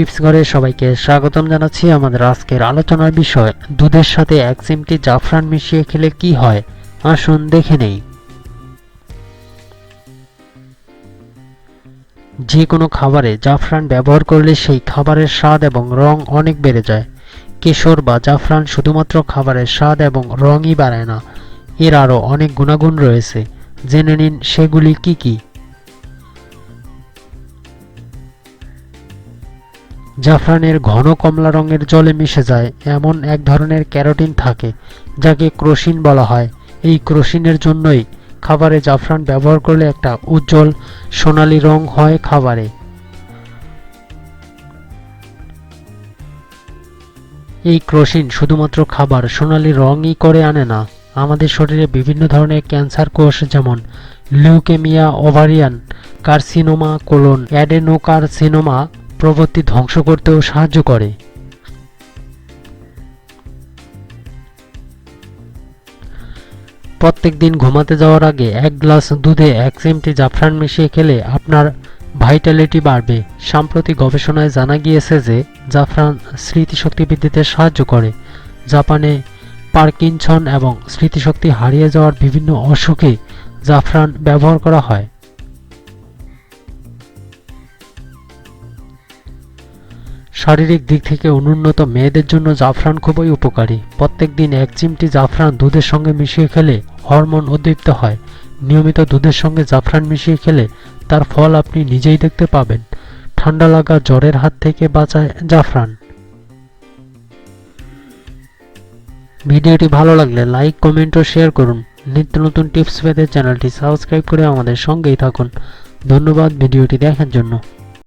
Tips ঘরে সবাইকে স্বাগতম জানাচ্ছি আমাদের আজকের আলোচনার বিষয়, দুধের সাথে এক চিমটি জাফরান মিশিয়ে খেলে কি হয়? আসুন দেখে নেই। যে কোনো খাবারে জাফরান ব্যবহার করলে সেই খাবারের স্বাদ এবং রং অনেক বেড়ে যায়। কেশর বা জাফরান শুধুমাত্র খাবারের স্বাদ এবং রঙই বাড়ায় না, এর আরও অনেক গুণাগুণ রয়েছে। জেনে নিন সেগুলি কি কি? জাফরানের ঘন কমলা রঙের জলে মিশে যায়, এমন এক ধরনের ক্যারোটিন থাকে, যাকে ক্রোসিন বলা হয়। এই ক্রোসিনের জন্যই খাবারে জাফরান ব্যবহার করলে একটা উজ্জ্বল, সোনালি রং হয় খাবারে। এই ক্রোসিন শুধুমাত্র খাবার, সোনালি রঙই করে আনে না। আমাদের শরীরে বিভিন্ন ধরনের ক্যান্সার কোষ যেমন leukaemia, ovarian, carcinoma, colon, adenocarcinoma প্রভৃতি ধ্বংস করতেও সাহায্য করে। প্রত্যেক দিন ঘুমাতে যাওয়ার আগে এক গ্লাস দুধে এক চিমটি জাফরান মিশিয়ে খেলে আপনার ভাইটালিটি বাড়বে। সাম্প্রতিক গবেষণায় জানা গিয়েছে যে জাফরান স্মৃতিশক্তি বৃদ্ধিতে সাহায্য করে। জাপানে পার্কিনসন এবং স্মৃতিশক্তি হারিয়ে যাওয়ার বিভিন্ন অসুখে জাফরান ব্যবহার করা হয়। শারীরিক দিক থেকে অনুন্নত মেয়েদের জন্য জাফরান খুবই উপকারী। প্রত্যেক দিন এক চিমটি জাফরান দুধের সঙ্গে মিশিয়ে খেলে হরমোন উদ্দীপ্ত হয়। নিয়মিত দুধের সঙ্গে জাফরান মিশিয়ে খেলে তার ফল আপনি নিজেই দেখতে পাবেন। ঠান্ডা লাগা জ্বরের হাত থেকে বাঁচায় জাফরান। ভিডিওটি ভালো লাগলে লাইক, কমেন্ট ও শেয়ার করুন। নিত্য নতুন টিপস পেতে চ্যানেলটি সাবস্ক্রাইব করে আমাদের সঙ্গেই থাকুন। ধন্যবাদ ভিডিওটি দেখার জন্য।